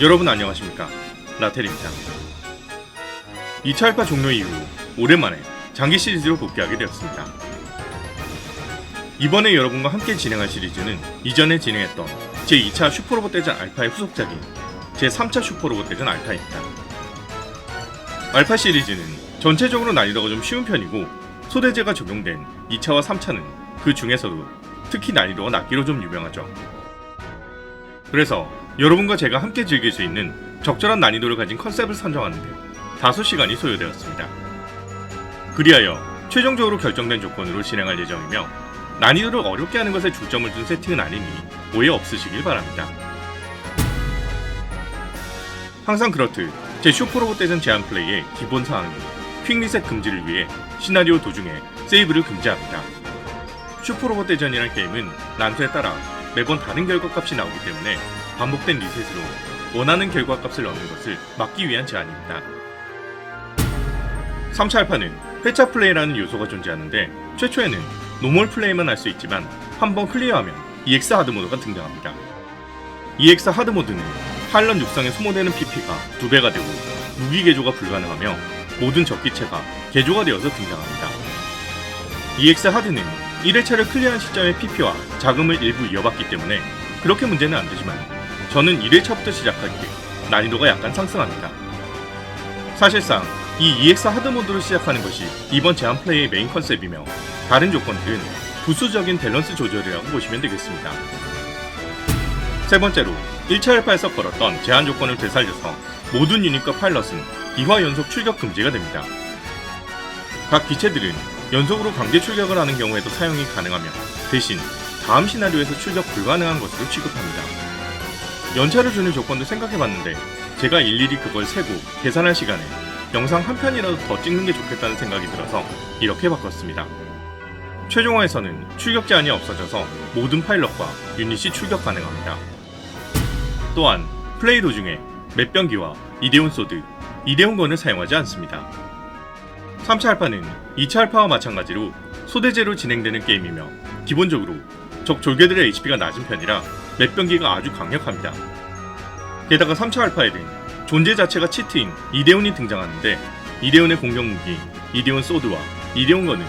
여러분 안녕하십니까? 라텔입니다. 2차 알파 종료 이후 오랜만에 장기 시리즈로 복귀하게 되었습니다. 이번에 여러분과 함께 진행할 시리즈는 이전에 진행했던 제2차 슈퍼로봇 대전 알파의 후속작인 제3차 슈퍼로봇 대전 알파입니다. 알파 시리즈는 전체적으로 난이도가 좀 쉬운 편이고 소대제가 적용된 2차와 3차는 그 중에서도 특히 난이도가 낮기로 좀 유명하죠. 그래서 여러분과 제가 함께 즐길 수 있는 적절한 난이도를 가진 컨셉을 선정하는데 다소 시간이 소요되었습니다. 그리하여 최종적으로 결정된 조건으로 진행할 예정이며 난이도를 어렵게 하는 것에 중점을 둔 세팅은 아니니 오해 없으시길 바랍니다. 항상 그렇듯 제 슈퍼로봇 대전 제한 플레이의 기본 사항인 퀵 리셋 금지를 위해 시나리오 도중에 세이브를 금지합니다. 슈퍼로봇 대전이라는 게임은 난투에 따라 매번 다른 결과값이 나오기 때문에 반복된 리셋으로 원하는 결과값을 얻는 것을 막기 위한 제한입니다. 3차 알파는 회차 플레이라는 요소가 존재하는데 최초에는 노멀 플레이만 할 수 있지만 한번 클리어하면 EX 하드 모드가 등장합니다. EX 하드 모드는 파일럿 육상에 소모되는 PP가 2배가 되고 무기 개조가 불가능하며 모든 적기체가 개조가 되어서 등장합니다. EX 하드는 1회차를 클리어한 시점의 PP와 자금을 일부 이어받기 때문에 그렇게 문제는 안 되지만 저는 1회차부터 시작하기에 난이도가 약간 상승합니다. 사실상 이 EX 하드 모드로 시작하는 것이 이번 제한 플레이의 메인 컨셉이며 다른 조건들은 부수적인 밸런스 조절이라고 보시면 되겠습니다. 세 번째로 1차 알파에서 걸었던 제한 조건을 되살려서 모든 유닛과 파일럿은 2화 연속 출격 금지가 됩니다. 각 기체들은 연속으로 강제 출격을 하는 경우에도 사용이 가능하며 대신 다음 시나리오에서 출격 불가능한 것으로 취급합니다. 연차를 주는 조건도 생각해봤는데 제가 일일이 그걸 세고 계산할 시간에 영상 한 편이라도 더 찍는 게 좋겠다는 생각이 들어서 이렇게 바꿨습니다. 최종화에서는 출격 제한이 없어져서 모든 파일럿과 유닛이 출격 가능합니다. 또한 플레이 도중에 맷병기와 이데온 소드, 이데온건을 사용하지 않습니다. 3차 알파는 2차 알파와 마찬가지로 소대제로 진행되는 게임이며 기본적으로 적 졸개들의 HP가 낮은 편이라 맷병기가 아주 강력합니다. 게다가 3차 알파에는 존재 자체가 치트인 이데온이 등장하는데 이데온의 공격 무기, 이데온 소드와 이데온 건은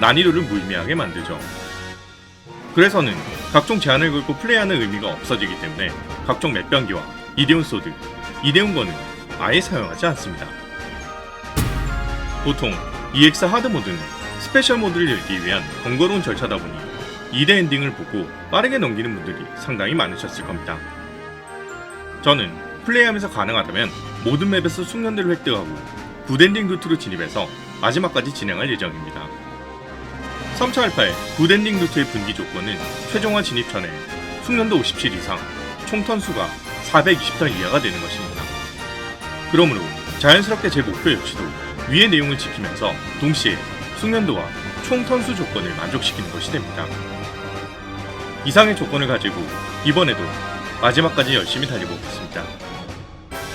난이도를 무의미하게 만들죠. 그래서는 각종 제한을 걸고 플레이하는 의미가 없어지기 때문에 각종 맷병기와 이데온 소드, 이데온 건은 아예 사용하지 않습니다. 보통 EX 하드 모드는 스페셜 모드를 열기 위한 번거로운 절차다 보니 2대 엔딩을 보고 빠르게 넘기는 분들이 상당히 많으셨을 겁니다. 저는 플레이하면서 가능하다면 모든 맵에서 숙련들을 획득하고 굿엔딩 루트로 진입해서 마지막까지 진행할 예정입니다. 3차 알파의 굿엔딩 루트의 분기 조건은 최종화 진입 전에 숙련도 57 이상, 총 턴 수가 420턴 이하가 되는 것입니다. 그러므로 자연스럽게 제 목표 역시도 위의 내용을 지키면서 동시에 숙련도와 총 턴수 조건을 만족시키는 것이 됩니다. 이상의 조건을 가지고 이번에도 마지막까지 열심히 달려보겠습니다.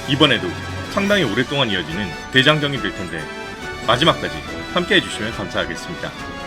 이번에도 상당히 오랫동안 이어지는 대장경이 될 텐데 마지막까지 함께 해주시면 감사하겠습니다.